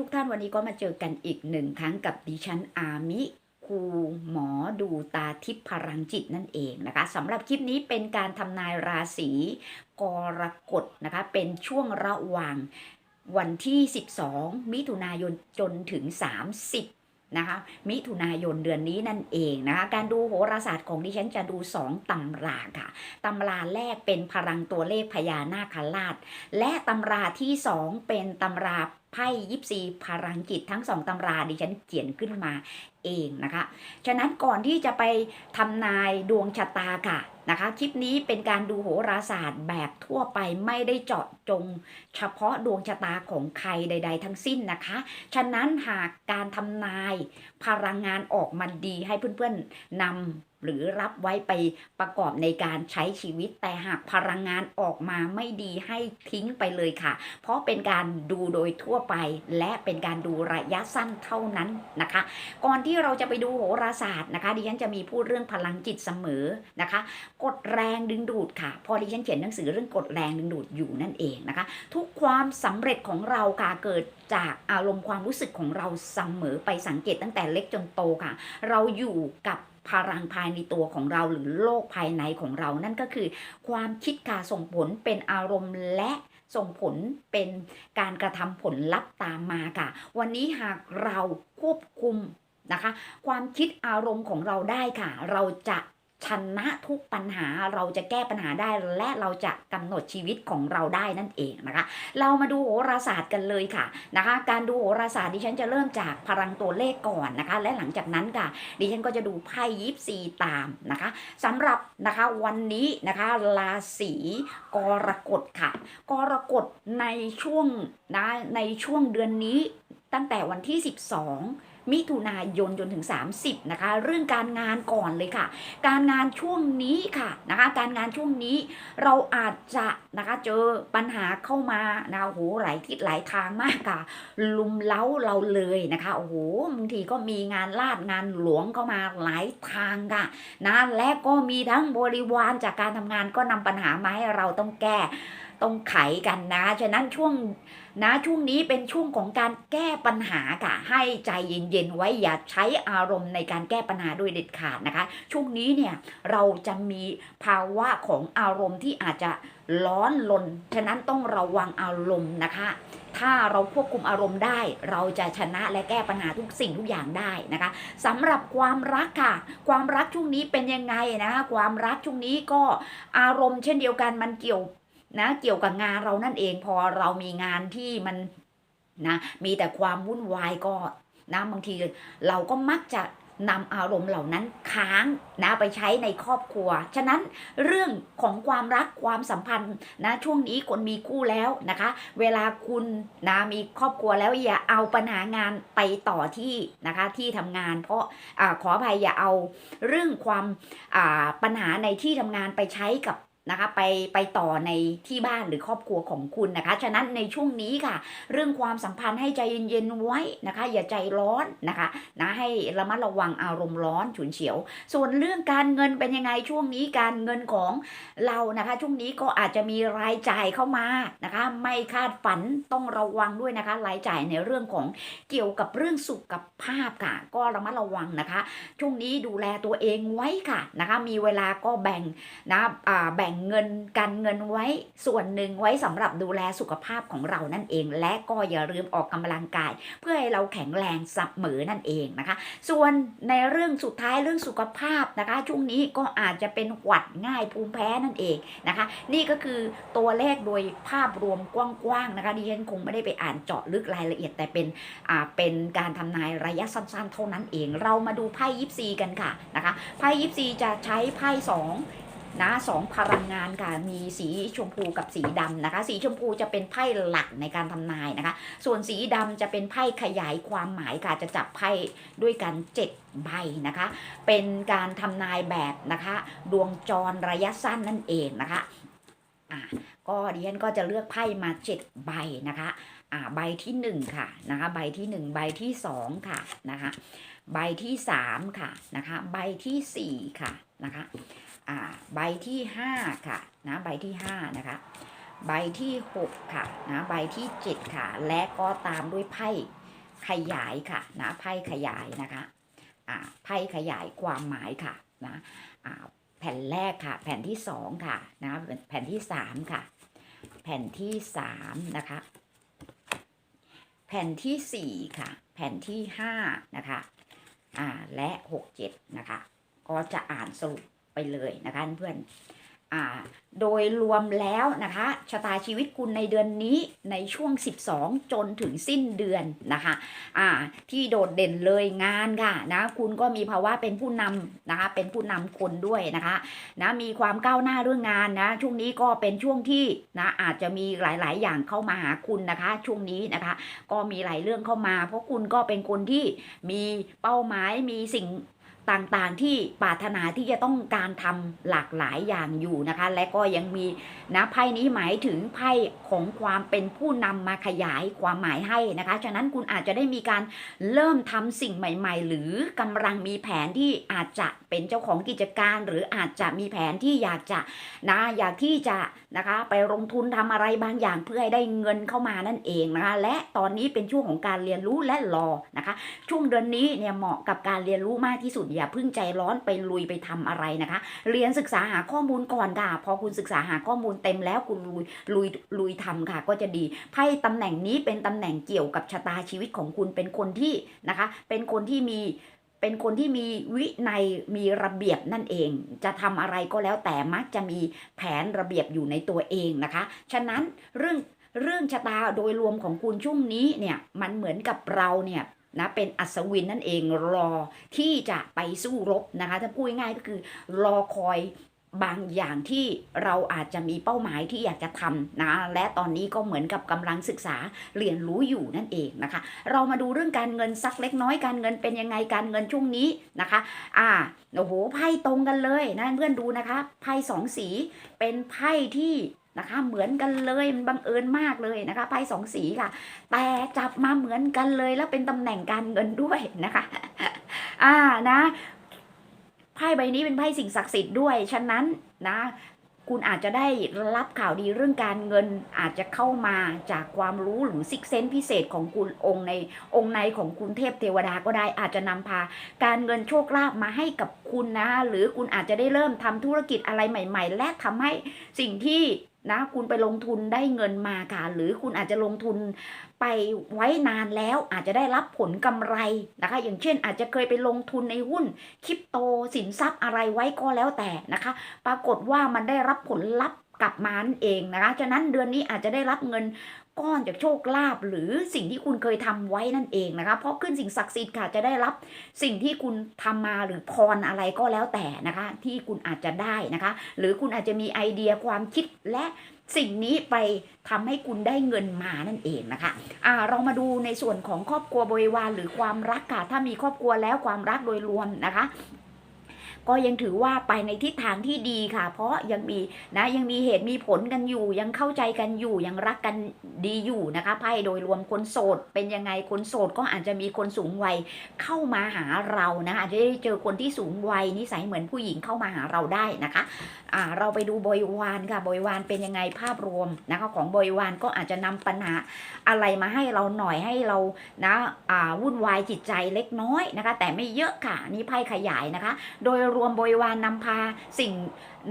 ทุกท่านวันนี้ก็มาเจอกันอีกหนึ่งครั้งกับดิฉันอามิครูหมอดูตาทิพย์พลังจิตนั่นเองนะคะสำหรับคลิปนี้เป็นการทำนายราศีกรกฎนะคะเป็นช่วงระหว่างวันที่ 12 มิถุนายนจนถึง 30 นะคะมิถุนายนเดือนนี้นั่นเองนะคะการดูโหราศาสตร์ของดิฉันจะดู 2ตำราค่ะตำราแรกเป็นพลังตัวเลขพญานาคราช และตำราที่ 2 เป็นตำรา ไพ่ยิปซีพลังจิตทั้งสองตำราดิฉันเขียนขึ้นมาเองนะคะ ฉะนั้นก่อนที่จะไปทำนายดวงชะตาค่ะนะคะ คลิปนี้เป็นการดูโหราศาสตร์แบบทั่วไปไม่ได้เจาะจง เฉพาะดวงชะตาของใครใด ๆ ทั้งสิ้นนะคะ ฉะนั้นหากการทำนายพลังงานออกมาดีให้เพื่อนๆนำ หรือรับไว้ไปประกอบในการใช้ชีวิต แต่หากพลังงานออกมาไม่ดีให้ทิ้งไปเลยค่ะ เพราะเป็นการดูโดยทั่วไป และเป็นการดูระยะสั้นเท่านั้นนะคะ ก่อนที่เราจะไปดูโหราศาสตร์นะคะ ดิฉันจะมีพูดเรื่องพลังจิตเสมอนะคะ กดแรงดึงดูดค่ะ พอดิฉันเขียนหนังสือเรื่องกดแรงดึงดูดอยู่นั่นเองนะคะ ทุกความสำเร็จของเราค่ะเกิด จากอารมณ์ความรู้สึกของเราเสมอไปสังเกตตั้งแต่เล็กจนโตค่ะ เราอยู่กับพลังภายในตัวของเราหรือโลกภายในของเรา นั่นก็คือ ความคิดค่ะส่งผลเป็นอารมณ์และส่งผลเป็นการกระทำผลลัพธ์ตามมาค่ะ วันนี้หากเราควบคุมนะคะ ความคิดอารมณ์ของเราได้ค่ะ เราจะ ชนะทุกปัญหาเราจะแก้ปัญหาได้และเราจะกำหนดชีวิตของเราได้นั่นเองนะคะ เรามาดูโหราศาสตร์กันเลยค่ะนะคะ การดูโหราศาสตร์ดิฉันจะเริ่มจากพลังตัวเลขก่อนนะคะ และหลังจากนั้นค่ะดิฉันก็จะดูไพ่ยิปซีตามนะคะสำหรับนะคะวันนี้นะคะราศีกรกฎค่ะ กรกฎในช่วงนะในช่วงเดือนนี้ตั้งแต่วันที่ 12 มิถุนายนจนถึง 30นะคะเรื่องการงานก่อนเลยค่ะ การงานช่วงนี้ค่ะนะคะการงานช่วงนี้เราอาจจะนะคะเจอปัญหาเข้ามานะโอ้โหหลายทิศหลายทางมากค่ะ ลุมเล้าเราเลยนะคะโอ้โหบางทีก็มีงานลาดงานหลวงเข้ามาหลายทางค่ะนะและก็มีทั้งบริวารจากการทำงานก็นำปัญหามาให้เราต้องแก้ ต้องไขกันนะ ฉะนั้นช่วงนะช่วงนี้เป็นช่วงของการแก้ปัญหาค่ะ ให้ใจเย็นๆไว้อย่าใช้อารมณ์ในการแก้ปัญหาโดยเด็ดขาดนะคะ ช่วงนี้เนี่ยเราจะมีภาวะของอารมณ์ที่อาจจะร้อนลน ฉะนั้นต้องระวังอารมณ์นะคะ ถ้าเราควบคุมอารมณ์ได้ เราจะชนะและแก้ปัญหาทุกสิ่งทุกอย่างได้นะคะสำหรับความรักค่ะ ความรักช่วงนี้เป็นยังไงนะ ความรักช่วงนี้ก็อารมณ์เช่นเดียวกันมันเกี่ยว นะเกี่ยวกับงานเรานั่นเองพอเรามีงานที่มันนะมีแต่ความวุ่นวายก็นะบางทีเราก็มักจะนำอารมณ์เหล่านั้นค้างนะไปใช้ในครอบครัว ฉะนั้นเรื่องของความรักความสัมพันธ์นะช่วงนี้คนมีคู่แล้วนะคะ เวลาคุณนะมีครอบครัวแล้วอย่าเอาปัญหางานไปต่อที่นะคะที่ทำงาน เพราะอาขออภัยอย่าเอาเรื่องความปัญหาในที่ทำงานไปใช้กับ นะคะไปไปต่อในที่บ้านหรือครอบครัวของคุณนะคะ ฉะนั้นในช่วงนี้ค่ะ เรื่องความสัมพันธ์ให้ใจเย็นๆไว้นะคะ อย่าใจร้อนนะคะนะให้ระมัดระวังอารมณ์ร้อนฉุนเฉียว ส่วนเรื่องการเงินเป็นยังไงช่วงนี้การเงินของเรานะคะ ช่วงนี้ก็อาจจะมีรายจ่ายเข้ามานะคะ ไม่คาดฝันต้องระวังด้วยนะคะ รายจ่ายในเรื่องของเกี่ยวกับเรื่องสุขภาพค่ะ ก็ระมัดระวังนะคะ ช่วงนี้ดูแลตัวเองไว้ค่ะนะคะ มีเวลาก็แบ่งนะอ่าแบ่งเงินกันเงินไว้ส่วนหนึ่งไว้สำหรับดูแลสุขภาพของเรานั่นเอง และก็อย่าลืมออกกำลังกาย เพื่อให้เราแข็งแรงเสมอนั่นเองนะคะ ส่วนในเรื่องสุดท้ายเรื่องสุขภาพนะคะ ช่วงนี้ก็อาจจะเป็นหวัดง่ายภูมิแพ้นั่นเองนะคะ นี่ก็คือตัวเลขโดยภาพรวมกว้างๆนะคะดิฉันคงไม่ได้ไปอ่านเจาะลึกรายละเอียดแต่เป็นอ่าเป็นการทำนายระยะสั้นๆ เท่านั้นเอง เรามาดูไพ่ยิปซีกันค่ะนะคะไพ่ยิปซีจะใช้ไพ่สอง นะสองพลังงานค่ะมีสีชมพูกับสีดำนะคะ สีชมพูจะเป็นไพ่หลักในการทำนายนะคะ ส่วนสีดำจะเป็นไพ่ขยายความหมายค่ะจะจับไพ่ด้วยกัน7ใบนะคะ เป็นการทำนายแบบนะคะ ดวงจรระยะสั้นนั่นเองนะคะอะก็ดิฉันก็จะเลือกไพ่มา7ใบนะคะอ่าใบที่1ค่ะนะคะ ใบที่1ใบที่2ค่ะนะคะ ใบที่3ค่ะนะคะใบที่สี่ค่ะนะคะอ่าใบที่5ค่ะนะใบที่5นะคะใบที่6ค่ะนะใบที่7ค่ะ และก็ตามด้วยไพ่ขยายค่ะนะไพ่ขยายนะคะอ่าไพ่ขยายความหมายค่ะนะอ่าแผ่นแรกค่ะ แผ่นที่สองค่ะนะแผ่นที่สามค่ะ แผ่นที่สามนะคะแผ่นที่สี่ค่ะ แผ่นที่ห้านะคะ อ่าและหกเจ็ดนะคะ ก็จะอ่านสรุปไปเลยนะคะเพื่อน อ่าโดยรวมแล้วนะคะชะตาชีวิตคุณในเดือนนี้ในช่วง 12 จนถึงสิ้นเดือนนะคะอ่าที่โดดเด่นเลยงานค่ะนะคุณก็มีภาวะเป็นผู้นำนะคะเป็นผู้นำคนด้วยนะคะนะมีความก้าวหน้าเรื่องงานนะช่วงนี้ก็เป็นช่วงที่นะอาจจะมีหลาย ๆ อย่างเข้ามาหาคุณนะคะช่วงนี้นะคะก็มีหลายเรื่องเข้ามา เพราะคุณก็เป็นคนที่มีเป้าหมายมีสิ่ง ต่างๆ ที่ปรารถนาที่จะต้องการทำหลากหลายอย่างอยู่นะคะ และก็ยังมีนะไพ่นี้หมายถึงไพ่ของความเป็นผู้นำมาขยายความหมายให้นะคะ ฉะนั้นคุณอาจจะได้มีการเริ่มทำสิ่งใหม่ ๆ หรือกำลังมีแผนที่อาจจะเป็นเจ้าของกิจการ หรืออาจจะมีแผนที่อยากจะนะอยากที่จะนะคะไปลงทุนทำอะไรบางอย่างเพื่อให้ได้เงินเข้ามานั่นเองนะคะ และตอนนี้เป็นช่วงของการเรียนรู้และรอนะคะ ช่วงเดือนนี้เนี่ยเหมาะกับการเรียนรู้มากที่สุดอย่าเพิ่งใจร้อนไปลุยไปทำอะไรนะคะ เรียนศึกษาหาข้อมูลก่อนค่ะ พอคุณศึกษาหาข้อมูลเต็มแล้วคุณลุยลุยลุยทำค่ะ ก็จะดีไพ่ตำแหน่งนี้เป็นตำแหน่งเกี่ยวกับชะตาชีวิตของคุณเป็นคนที่นะคะ เป็นคนที่มีเป็นคนที่มีวินัยมีระเบียบนั่นเอง จะทำอะไรก็แล้วแต่มักจะมีแผนระเบียบอยู่ในตัวเองนะคะ ฉะนั้นเรื่องเรื่องชะตาโดยรวมของคุณช่วงนี้เนี่ยมันเหมือนกับเราเนี่ย นะเป็นอัศวินนั่นเองรอที่จะไปสู้รบนะคะถ้าพูดง่ายก็คือรอคอยบางอย่างที่เราอาจจะมีเป้าหมายที่อยากจะทำนะและตอนนี้ก็เหมือนกับกำลังศึกษาเรียนรู้อยู่นั่นเองนะคะ เรามาดูเรื่องการเงินสักเล็กน้อยการเงินเป็นยังไงการเงินช่วงนี้นะคะ อ่าโอ้โหไพ่ตรงกันเลยนะเพื่อนดูนะคะไพ่สองสีเป็นไพ่ที่ นะคะ เหมือนกันเลยมันบังเอิญมากเลยนะคะไพ่สองสีค่ะ แต่จับมาเหมือนกันเลยแล้วเป็นตำแหน่งการเงินด้วยนะคะ อ่านะไพ่ใบนี้เป็นไพ่สิ่งศักดิ์สิทธิ์ด้วย ฉะนั้นนะคุณอาจจะได้รับข่าวดีเรื่องการเงินอาจจะเข้ามาจากความรู้หรือซิกเซนพิเศษของคุณองค์ในองค์ในของคุณเทพเทวดาก็ได้อาจจะนำพา การเงินโชคลาภมาให้กับคุณนะหรือคุณอาจจะได้เริ่มทำธุรกิจอะไรใหม่ ๆ และทำให้สิ่งที่ นะคุณไปลงทุนได้เงินมาค่ะ หรือคุณอาจจะลงทุนไปไว้นานแล้วอาจจะได้รับผลกำไรนะคะ อย่างเช่นอาจจะเคยไปลงทุนในหุ้นคริปโตสินทรัพย์อะไรไว้ก็แล้วแต่นะคะ ปรากฏว่ามันได้รับผลลัพธ์ กลับมานั่นเองนะคะ ฉะนั้นเดือนนี้อาจจะได้รับเงินก้อนจากโชคลาภหรือสิ่งที่คุณเคยทำไว้นั่นเองนะคะ เพราะขึ้นสิ่งศักดิ์สิทธิ์ค่ะจะได้รับสิ่งที่คุณทำมาหรือพรอะไรก็แล้วแต่นะคะ ที่คุณอาจจะได้นะคะ หรือคุณอาจจะมีไอเดียความคิดและสิ่งนี้ไปทำให้คุณได้เงินมานั่นเองนะคะอ่าเรามาดูในส่วนของครอบครัวบริวารหรือความรักค่ะถ้ามีครอบครัวแล้วความรักโดยรวมนะคะ ก็ยังถือว่าไปในทิศทางที่ดีค่ะ เพราะยังมีนะยังมีเหตุมีผลกันอยู่ ยังเข้าใจกันอยู่ยังรักกันดีอยู่นะคะไพ่โดยรวมคนโสด เป็นยังไงคนโสดก็อาจจะมีคนสูงวัยเข้ามาหาเรานะอาจจะได้เจอคนที่สูงวัยนิสัยเหมือนผู้หญิงเข้ามาหาเราได้นะคะอ่าเราไปดูบริวารค่ะบริวารเป็นยังไงภาพรวมนะคะของบริวารก็อาจจะนำปัญหาอะไรมาให้เราหน่อยให้เรานะอ่าวุ่นวายจิตใจเล็กน้อยนะคะ แต่ไม่เยอะค่ะนี่ไพ่ขยายนะคะ โดยรรวมบริวารนำพาสิ่ง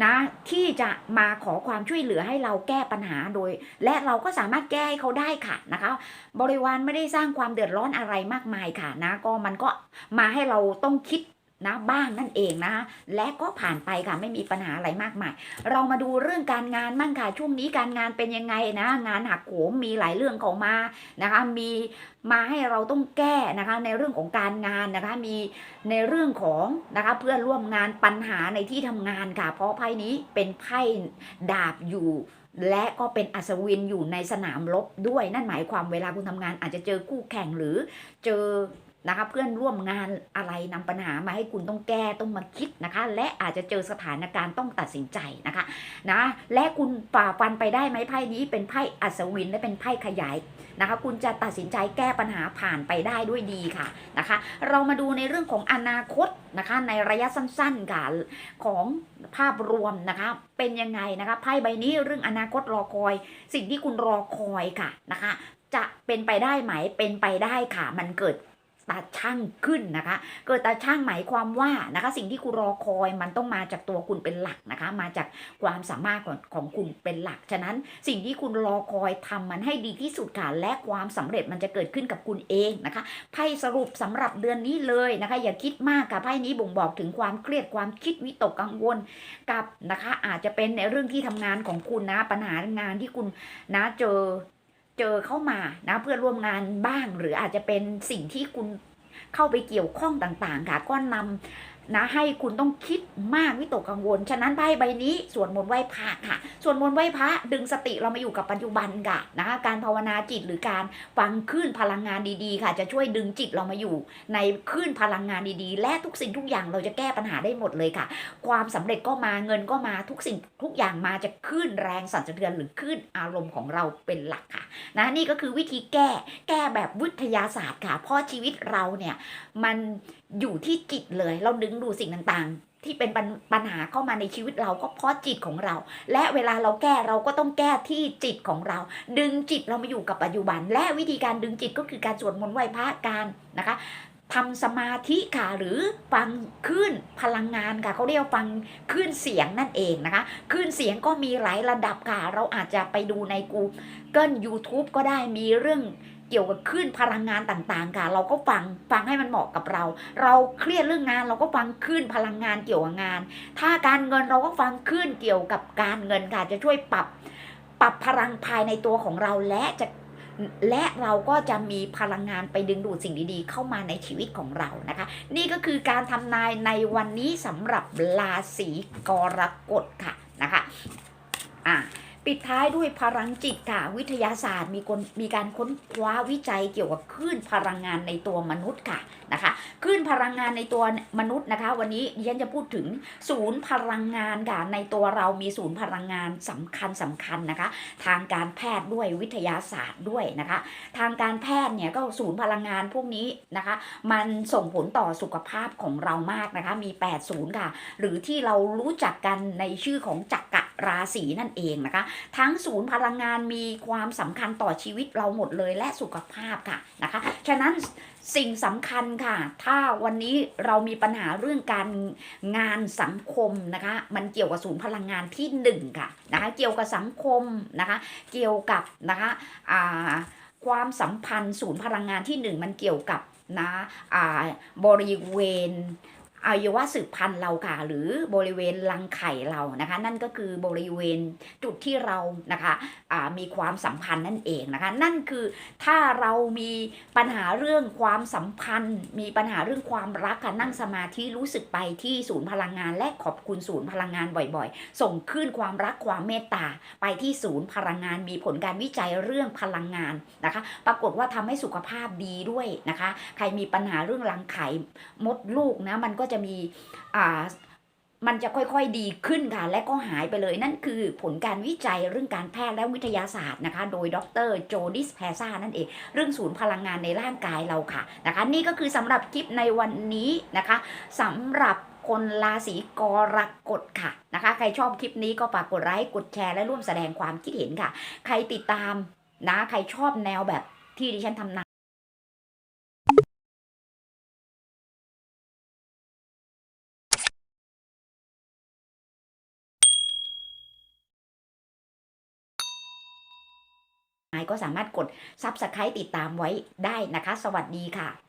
นะที่จะมาขอความช่วยเหลือให้เราแก้ปัญหาโดย และเราก็สามารถแก้ให้เขาได้ค่ะนะคะ บริวารไม่ได้สร้างความเดือดร้อนอะไรมากมายค่ะนะก็มันก็มาให้เราต้องคิด นะบ้างนั่นเองนะคะและก็ผ่านไปค่ะไม่มีปัญหาอะไรมากมาย เรามาดูเรื่องการงานมั่งค่ะช่วงนี้การงานเป็นยังไงนะ งานหักโหมมีหลายเรื่องข้ามานะคะมีมาให้เราต้องแก้นะคะในเรื่องของการงานนะคะมีในเรื่องของนะคะเพื่อนร่วมงานปัญหาในที่ทำงานค่ะ เพราะไพ่นี้เป็นไพ่ดาบอยู่และก็เป็นอัศวินอยู่ในสนามรบด้วยนั่นหมายความเวลาคุณทำงานอาจจะเจอคู่แข่งหรือเจอ นะคะ เพื่อนร่วมงานอะไรนำปัญหามาให้คุณต้องแก้ต้องมาคิดนะคะ และอาจจะเจอสถานการณ์ต้องตัดสินใจนะคะนะและคุณฝ่าฟันไปได้ไหมไพ่นี้เป็นไพ่อัศวินและเป็นไพ่ขยายนะคะ คุณจะตัดสินใจแก้ปัญหาผ่านไปได้ด้วยดีค่ะนะคะ เรามาดูในเรื่องของอนาคตนะคะในระยะสั้นๆค่ะของภาพรวมนะคะเป็นยังไงนะคะไพ่ใบนี้เรื่องอนาคตรอคอย สิ่งที่คุณรอคอยค่ะนะคะ จะเป็นไปได้ไหมเป็นไปได้ค่ะ มันเกิด ตาช่างขึ้นนะคะ เกิดตาช่างหมายความว่านะคะ สิ่งที่คุณรอคอยมันต้องมาจากตัวคุณเป็นหลักนะคะ มาจากความสามารถของของคุณเป็นหลัก ฉะนั้นสิ่งที่คุณรอคอยทำมันให้ดีที่สุดค่ะ และความสำเร็จมันจะเกิดขึ้นกับคุณเองนะคะ ไพ่สรุปสำหรับเดือนนี้เลยนะคะ อย่าคิดมากค่ะ ไพ่นี้บ่งบอกถึงความเครียดความคิดวิตกกังวลกับนะคะ อาจจะเป็นในเรื่องที่ทำงานของคุณนะ ปัญหางานที่คุณนะเจอ เจอเข้ามานะเพื่อร่วมงานบ้าง หรืออาจจะเป็นสิ่งที่คุณเข้าไปเกี่ยวข้องต่างๆ ค่ะ ก็นำนะให้คุณต้องคิดมากวิตกกังวล ฉะนั้นไพ่ใบนี้สวดมนต์ไหว้พระค่ะสวดมนต์ไหว้พระดึงสติเรามาอยู่กับปัจจุบันค่ะนะคะการภาวนาจิตหรือการฟังคลื่นพลังงานดีๆ ค่ะ จะช่วยดึงจิตเรามาอยู่ ในคลื่นพลังงานดีๆ และทุกสิ่งทุกอย่างเราจะแก้ปัญหาได้หมดเลยค่ะ ความสำเร็จก็มาเงินก็มาทุกสิ่งทุกอย่างมาจากคลื่นแรงสั่นสะเทือนหรือคลื่นอารมณ์ของเราเป็นหลักค่ะนะนี่ก็คือวิธีแก้แก้แบบวิทยาศาสตร์ค่ะเพราะชีวิตเราเนี่ยมันอยู่ที่จิตเลยเราดึงดูสิ่งต่างๆ ที่เป็นปัญปัญหาเข้ามาในชีวิตเราก็เพราะจิตของเรา และเวลาเราแก้เราก็ต้องแก้ที่จิตของเรา ดึงจิตเรามาอยู่กับปัจจุบัน และวิธีการดึงจิตก็คือการสวดมนต์ไหว้พระการนะคะทำสมาธิค่ะหรือฟังคลื่นพลังงานค่ะเขาเรียกฟังคลื่นเสียงนั่นเองนะคะคลื่นเสียงก็มีหลายระดับค่ะ เราอาจจะไปดูในกูเกิล YouTube ก็ได้มีเรื่อง เกี่ยวกับคลื่นพลังงานต่างๆ ค่ะ เราก็ฟังฟังให้มันเหมาะกับเรา เราเครียดเรื่องงาน เราก็ฟังคลื่นพลังงานเกี่ยวกับงาน ถ้าการเงินเราก็ฟังคลื่นเกี่ยวกับการเงินค่ะจะช่วยปรับ ปรับพลังภายในตัวของเราและจะและเราก็จะมีพลังงานไปดึงดูดสิ่งดีๆ เข้ามาในชีวิตของเรานะคะ นี่ก็คือการทำนายในวันนี้สำหรับราศีกรกฎค่ะนะคะอะ ปิดท้ายด้วยพลังจิตค่ะ วิทยาศาสตร์มีคนมีการค้นคว้าวิจัยเกี่ยวกับคลื่นพลังงานในตัวมนุษย์ค่ะนะคะคลื่นพลังงานในตัวมนุษย์นะคะ วันนี้ดิฉันจะพูดถึงศูนย์พลังงานค่ะในตัวเรามีศูนย์พลังงานสำคัญสำคัญนะคะ ทางการแพทย์ด้วยวิทยาศาสตร์ด้วยนะคะ ทางการแพทย์เนี่ยก็ศูนย์พลังงานพวกนี้นะคะ มันส่งผลต่อสุขภาพของเรามากนะคะ มี8ศูนย์ค่ะ หรือที่เรารู้จักกันในชื่อของจักรราศีนั่นเองนะคะทั้งศูนย์พลังงานมีความสำคัญต่อชีวิตเราหมดเลยและสุขภาพค่ะนะคะฉะนั้นสิ่งสำคัญค่ะ ถ้าวันนี้เรามีปัญหาเรื่องการงานสังคมนะคะ มันเกี่ยวกับศูนย์พลังงานที่หนึ่งค่ะนะคะเกี่ยวกับสังคมนะคะ เกี่ยวกับนะคะอ่าความสัมพันธ์ศูนย์พลังงานที่หนึ่งมันเกี่ยวกับนะอ่าบริเวณ อวัยวะสืบพันธุ์เราค่ะ หรือบริเวณรังไข่เรานะคะ นั่นก็คือบริเวณจุดที่เรานะคะมีความสัมพันธ์นั่นเองนะคะ นั่นคือถ้าเรามีปัญหาเรื่องความสัมพันธ์ มีปัญหาเรื่องความรักค่ะนั่งสมาธิรู้สึกไปที่ศูนย์พลังงาน และขอบคุณศูนย์พลังงานบ่อยๆ ส่งขึ้นความรักความเมตตา ไปที่ศูนย์พลังงานมีผลการวิจัยเรื่องพลังงานนะคะ ปรากฏว่าทำให้สุขภาพดีด้วยนะคะ ใครมีปัญหาเรื่องรังไข่มดลูกนะมันก็จะมีอ่ามันจะค่อยๆดีขึ้นค่ะและก็หายไปเลยนั่นคือผลการวิจัยเรื่องการแพทย์และวิทยาศาสตร์นะคะ โดยดรโจดิสแพซ่านั่นเอง เรื่องศูนย์พลังงานในร่างกายเราค่ะนะคะ นี่ก็คือสำหรับคลิปในวันนี้นะคะสำหรับคนราศีกรกฎค่ะนะคะ ใครชอบคลิปนี้ก็ฝากกดไลค์กดแชร์และร่วมแสดงความคิดเห็นค่ะ ใครติดตามนะใครชอบแนวแบบที่ดิฉันทำนาย ก็สามารถกด Subscribe ติดตามไว้ได้นะคะ สวัสดีค่ะ